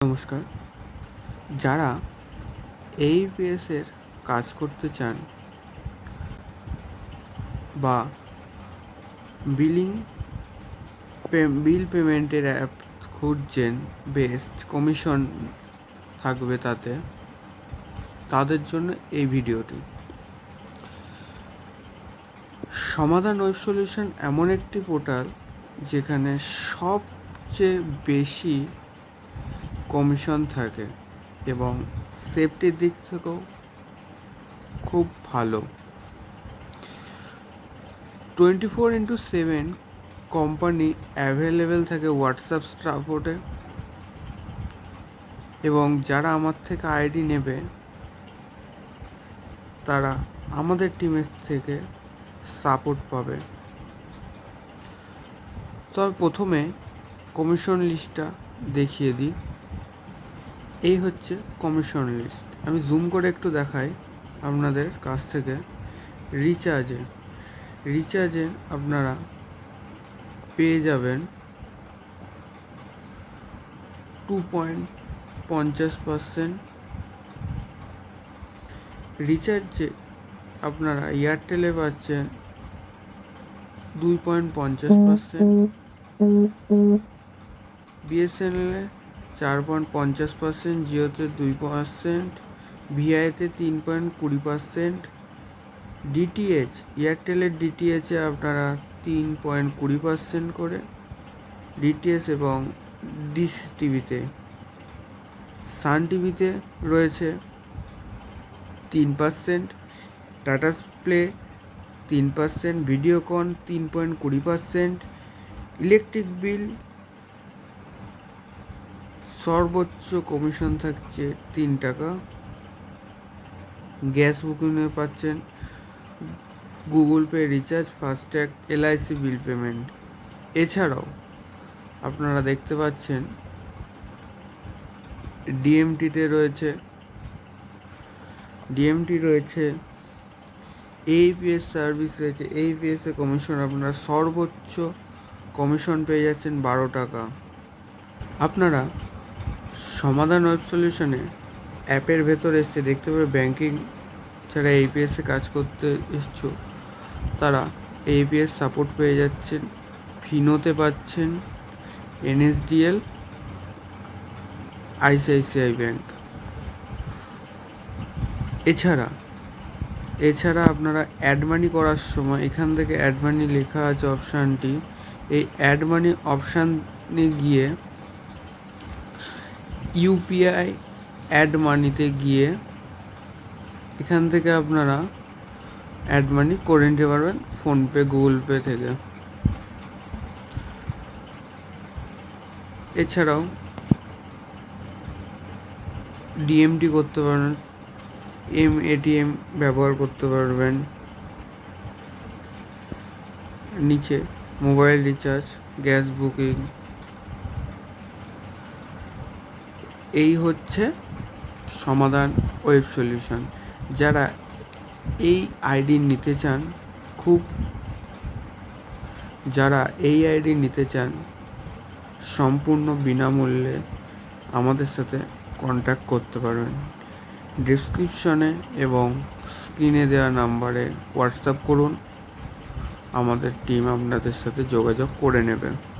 নমস্কার। যারা এই এইপিএসের কাজ করতে চান বা বিলিং বিল পেমেন্টের অ্যাপ খুঁজছেন বেস্ট কমিশন থাকবে তাতে, তাদের জন্য এই ভিডিওটি। সমাধান ওয়েব সলিউশন এমন একটি পোর্টাল যেখানে সবচেয়ে বেশি কমিশন থাকে এবং সেফটির দিক থেকেও খুব ভালো। Twenty four into seven company available থাকে হোয়াটসঅ্যাপ সাপোর্টে এবং যারা আমার থেকে আইডি নেবে, তারা আমাদের টিমের থেকে সাপোর্ট পাবে। তবে প্রথমে কমিশন লিস্টটা দেখিয়ে দিই। এই হচ্ছে কমিশন লিস্ট আমি জুম করে একটু দেখাই আপনাদের কাছ থেকে। রিচার্জে রিচার্জে আপনারা পেয়ে যাবেন টু পয়েন্ট পঞ্চাশ পার্সেন্ট রিচার্জে আপনারা এয়ারটেলে পাচ্ছেন দুই পয়েন্ট পঞ্চাশ পার্সেন্ট বিএসএনএলে চার পয়েন্ট পঞ্চাশ পার্সেন্ট জিওতে দুই পার্সেন্ট ভিআইতে তিন পয়েন্ট কুড়ি পার্সেন্ট ডিটিএইচ, এয়ারটেলের ডিটিএইচে আপনারা তিন পয়েন্ট কুড়ি পার্সেন্ট করে ডিটিএস এবং ডিশ টিভিতে, সান টিভিতে রয়েছে তিন পার্সেন্ট টাটা প্লে তিন পার্সেন্ট ভিডিওকন তিন পয়েন্ট কুড়ি পার্সেন্ট ইলেকট্রিক বিল সর্বোচ্চ কমিশন থাকছে তিন টাকা। গ্যাস বুকিংয়ে পাচ্ছেন Google Pay, recharge, FASTag, LIC bill payment. এছাড়াও আপনারা দেখতে পাচ্ছেন ডিএমটিতে রয়েছে, ডিএমটি রয়েছে এইপিএস সার্ভিস রয়েছে। এইপিএসে কমিশন আপনারা সর্বোচ্চ কমিশন পেয়ে যাচ্ছেন বারো টাকা। আপনারা সমাধান ওয়েব সলিউশনে অ্যাপের ভেতর এসে দেখতে পাবে ব্যাংকিং যারা এইপিএসে কাজ করতে ইচ্ছুক তারা এইপিএস সাপোর্ট পেয়ে যাচ্ছেন, ফিনোতে পাচ্ছেন এনএসডিএল, আইসিআইসিআই ব্যাংক। এছাড়া এছাড়া আপনারা অ্যাড মানি করার সময় এখান থেকে অ্যাড মানি লেখা আছে অপশানটি। এই অ্যাড মানি অপশানে গিয়ে ইউপিআই অ্যাড মানিতে গিয়ে এখান থেকে আপনারা অ্যাড মানি করে নিতে পারবেন ফোনপে, গুগল পে থেকে। এছাড়াও ডিএমটি করতে পারবেন এম এটিএম ব্যবহার করতে পারবেন, নিচে মোবাইল রিচার্জ, গ্যাস বুকিং এই হচ্ছে সমাধান ওয়েব সলিউশন। যারা এই আইডি নিতে চান, খুব যারা এই আইডি নিতে চান, সম্পূর্ণ বিনামূল্যে আমাদের সাথে কন্ট্যাক্ট করতে পারবেন। ডিসক্রিপশনে এবং স্ক্রিনে দেওয়া নাম্বারে হোয়াটসঅ্যাপ করুন। আমাদের টিম আপনাদের সাথে যোগাযোগ করে নেবে।